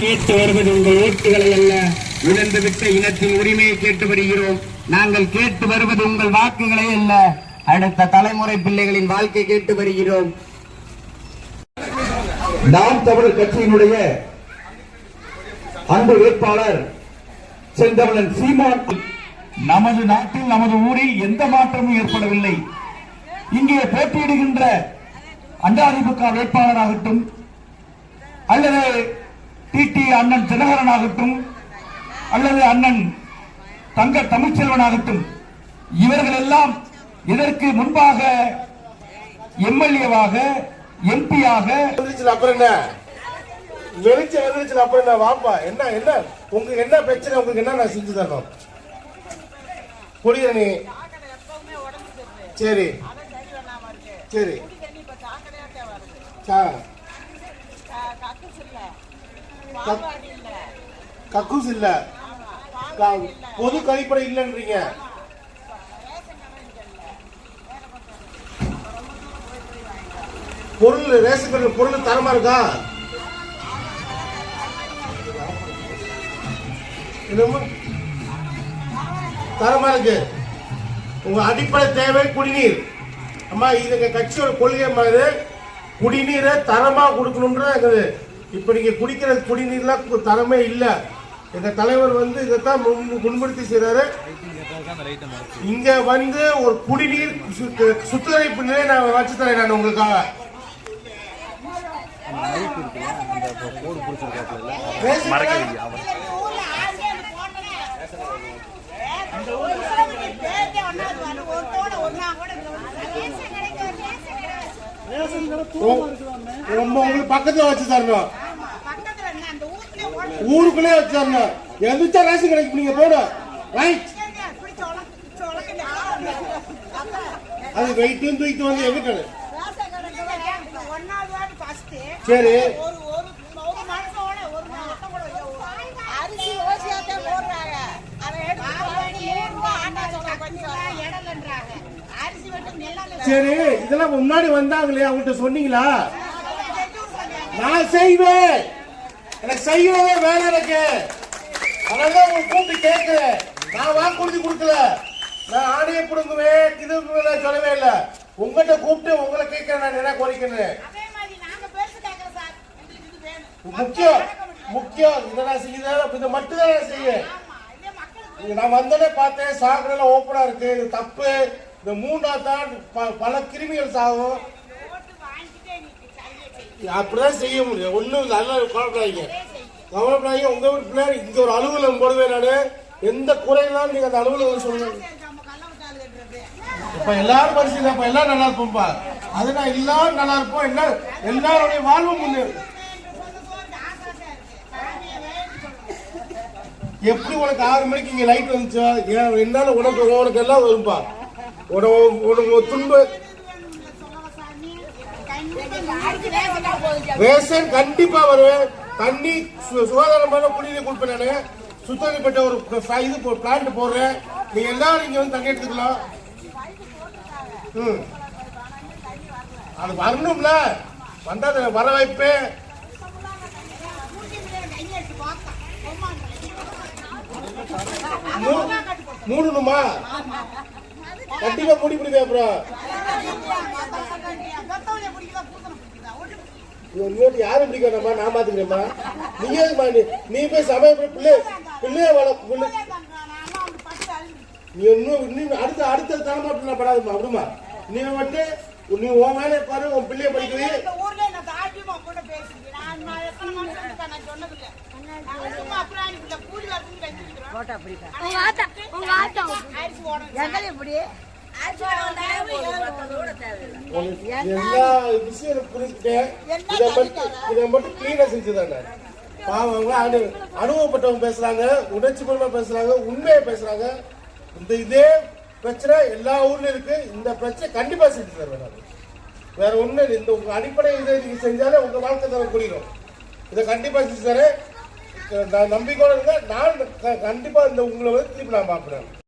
கேட்டு வருவது உங்கள் ஓட்டுகளை அல்ல. விழுந்துவிட்ட இனத்தின் உரிமையை கேட்டு வருகிறோம். நாங்கள் கேட்டு வருவது உங்கள் வாக்குகளை அல்ல. அடுத்த தலைமுறை பிள்ளைகளின் வாழ்க்கை கேட்டு வருகிறோம். நாம் தமிழர் கட்சியினுடைய அன்பு வேட்பாளர் செந்தமிழன் சீமான். நமது நாட்டில் நமது ஊரில் எந்த மாற்றமும் ஏற்படவில்லை. இங்கே போட்டியிடுகின்ற அண்டாதிமுக வேட்பாளராகட்டும் அல்லது டிடி அண்ணன் தினகரன் ஆகட்டும் அல்லது அண்ணன் தங்க தமிழ்ச்செல்வனாகட்டும் இவர்கள் எல்லாம் இதற்கு முன்பாக எம்எல்ஏவாக எம்பியாக. அப்புறம் என்ன? வெளிச்சம் வந்துருச்சுல அப்புறம் என்ன? வாப்பா என்ன என்ன? உங்களுக்கு என்ன பிரச்சனை? உங்களுக்கு என்ன நான் செஞ்சு தரணும்? புரியுது நீ? சரி. சரி. சா- கக்கூஸ் இல்ல. பொது கழிப்பறை இல்லைன்றீங்க. பொருள் ரேஷன் கடை பொருள் தரமா இருக்கா? என்னம்மா? தரமா இருக்கு. உங்க அடிப்படை தேவை குடிநீர். அம்மா இது எங்க கட்சியோட கொள்கை மாதிரி குடிநீரை தரமா கொடுக்கணும்ன்ற எங்க இப்ப நீங்க குடிக்கிற குடிநீர்லாம் தரமே இல்ல. எங்க தலைவர் வந்து இதைத்தான் முன்- முன்னிறுத்தி செய்றாரு. இங்க வந்து ஒரு குடிநீர் சுத்திகரிப்பு நிலையை நான் வச்சு தரேன் நான் உங்களுக்காக. ரேஷன் கடை- ரொம்ப உங்களுக்கு பக்கத்துல வச்சு தரணும். ஊருக்குள்ளே வச்சு தரணும். எந்திரிச்சா ரேஷன் கடைக்கு நீங்க போடும் ரைட் அது வெயிட்டும் தூக்கிட்டு வந்து எங்க கடை? சரி. ஒரு ஒரு ஒரு மனுஷனோட ஒரு மனுஷன் கூட வைக்க அரிசி ஓசியாத்தே போடுறாங்க. அதை எடுத்து இடலன்றாங்க அரிசி மட்டும் நெல்லால சரி இதெல்லாம் முன்னாடி வந்தாங்களே அவங்கள்ட்ட சொன்னீங்களா? நான் செய்வேன். எனக்கு செய்யவே வேலை எனக்கு. அதனால உங்க கூப்பிட்டு கேட்கிறேன். நான் வாக்குறுதி கொடுக்கல. நான் ஆணையை பிடுங்குவேன். இது சொல்லவே இல்லை. உங்ககிட்ட கூப்பிட்டு உங்களை கேட்கிறேன். நான் என்ன கோரிக்கிறேன் முக்கியம். முக்கியம். இதை நான் செய்ய இதை மட்டும் தான் நான் செய்வேன். நான் வந்தோடனே பார்த்தேன். சாக்கடைலாம் ஓப்பனா இருக்கு. இது தப்பு. இந்த மூணா தான் பல கிருமிகள் சாகும். அப்படிதான் செய்ய முடியும். ஒண்ணும் இல்லை அதெல்லாம் கவலைப்படாதீங்க. கவலைப்படாதீங்க. உங்க வீட்டு பிள்ளைங்க இங்க ஒரு அலுவலகம் போடுவேன் நானு. எந்த குறையெல்லாம் நீங்க அந்த அலுவலகம் சொல்லுங்க. நம்ம இப்ப எல்லாரும் பரிசு அப்ப எல்லாரும் நல்லா இருப்போம்ப்பா. அது நான் எல்லாரும் நல்லா இருப்போம். என்ன எல்லாருடைய வாழ்வும் முன்னே. எப்படி உனக்கு ஆறு மணிக்கு இங்க லைட் வந்துச்சா? என்னால உனக்கு உனக்கு எல்லாம் வரும்பா உனக்கு உனக்கு துன்ப ரேஷன் கண்டிப்பா வருவேன். தண்ணி சு- சுகாதாரமான குடிநீர் கொடுப்பேன் நானு. சுத்தரிப்பட்ட ஒரு இது பிளான்ட் போடுறேன். நீங்க எல்லாரும் இங்க வந்து தண்ணி எடுத்துக்கலாம். ம். அது வரணும்ல. வந்தா வர வைப்பேன் மூ- மூடணுமா? கண்டிப்பா மூடி பிடிக்க அப்புறம். இன்னொரு யாரும் பிடிக்க வேண்டாமா நான் பாத்துக்கிறேம்மா. நீ ஏதுமா நீ நீ போய் சமயம் பிள்ளை பிள்ளைய வள பிள்ளை. நீ இன்னும் இன்னும் அடுத்த அடுத்த தலைமுறை நான் படாதுமா அப்படிமா நீ மட்டும் நீ உன் வேலையை பாரு உன் பிள்ளைய உங்க உங்க ஆத்தா எங்களை இப்படி எல்லா விஷயம் புரிஞ்சுட்டேன் இதை மட்டும் இதை மட்டும் கிளீனா செஞ்சுதானே. பாவம் அவங்க அனு அனுபவப்பட்டவங்க பேசுறாங்க உணர்ச்சி பூர்வமா பேசுறாங்க உண்மையை பேசுறாங்க. இந்த இதே பிரச்சனை எல்லா ஊர்லயும் இருக்கு. இந்த பிரச்சனை கண்டிப்பா செஞ்சு தருவேன். வேற ஒண்ணு இல்லை. இந்த உங்க அடிப்படை இதை நீங்க செஞ்சாலே உங்க வாழ்க்கை தரம் புரியும் இதை கண்டிப்பா செஞ்சு தரேன். நான் நம்பிக்கையோட இருங்க. நான் க- கண்டிப்பா இந்த உங்களை வந்து திருப்பி நான் பார்க்குறேன்.